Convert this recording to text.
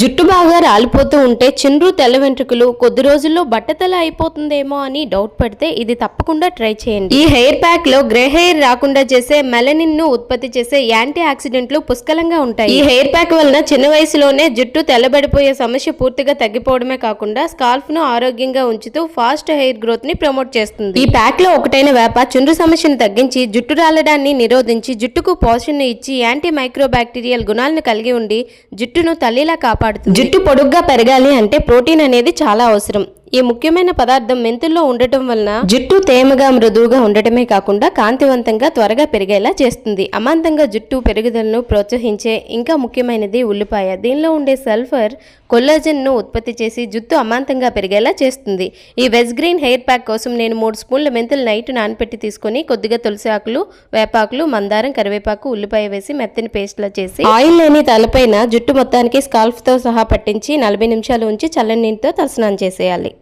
జుట్టు బాగా రాలిపోతూ ఉంటే చిండ్రు తెల్ల వెంట్రుకలు కొద్ది రోజుల్లో బట్టతల అయిపోతుందేమో అని డౌట్ పడితే ఇది తప్పకుండా ట్రై చేయండి. ఈ హెయిర్ ప్యాక్లో గ్రే హెయిర్ రాకుండా చేసే మెలనిన్ను ఉత్పత్తి చేసే యాంటీ ఆక్సిడెంట్లు పుష్కలంగా ఉంటాయి. ఈ హెయిర్ ప్యాక్ వలన చిన్న వయసులోనే జుట్టు తెల్లబడిపోయే సమస్య పూర్తిగా తగ్గిపోవడమే కాకుండా స్కాల్ఫ్ను ఆరోగ్యంగా ఉంచుతూ ఫాస్ట్ హెయిర్ గ్రోత్ని ప్రమోట్ చేస్తుంది. ఈ ప్యాక్లో ఒకటైన వేప చుండ్రు సమస్యను తగ్గించి జుట్టు రాలడాన్ని నిరోధించి జుట్టుకు పోషణ ఇచ్చి యాంటీ మైక్రోబాక్టీరియల్ గుణాలను కలిగి ఉండి జుట్టును తల్లిలా కాపాడుతుంది జుట్టు పొడుగ్గా పెరగాలి అంటే ప్రోటీన్ అనేది చాలా అవసరం. ఈ ముఖ్యమైన పదార్థం మెంతుల్లో ఉండటం వలన జుట్టు తేమగా మృదువుగా ఉండటమే కాకుండా కాంతివంతంగా త్వరగా పెరిగేలా చేస్తుంది. అమాంతంగా జుట్టు పెరుగుదలను ప్రోత్సహించే ఇంకా ముఖ్యమైనది ఉల్లిపాయ. దీనిలో ఉండే సల్ఫర్ కొల్లాజన్ను ఉత్పత్తి చేసి జుట్టు అమాంతంగా పెరిగేలా చేస్తుంది. ఈ వెజ్ గ్రీన్ హెయిర్ ప్యాక్ కోసం నేను మూడు స్పూన్ల మెంతులు నైట్ నానపెట్టి తీసుకొని కొద్దిగా తులసి ఆకులు వేపాకులు మందారం కరివేపాకు ఉల్లిపాయ వేసి మెత్తని పేస్ట్లా చేసి ఆయిల్ లేని తలపైన జుట్టు మొత్తానికి స్కాల్ఫ్తో సహా పట్టించి నలభై నిమిషాలు ఉంచి చల్లని నీటితో తలస్నానం చేసేయాలి.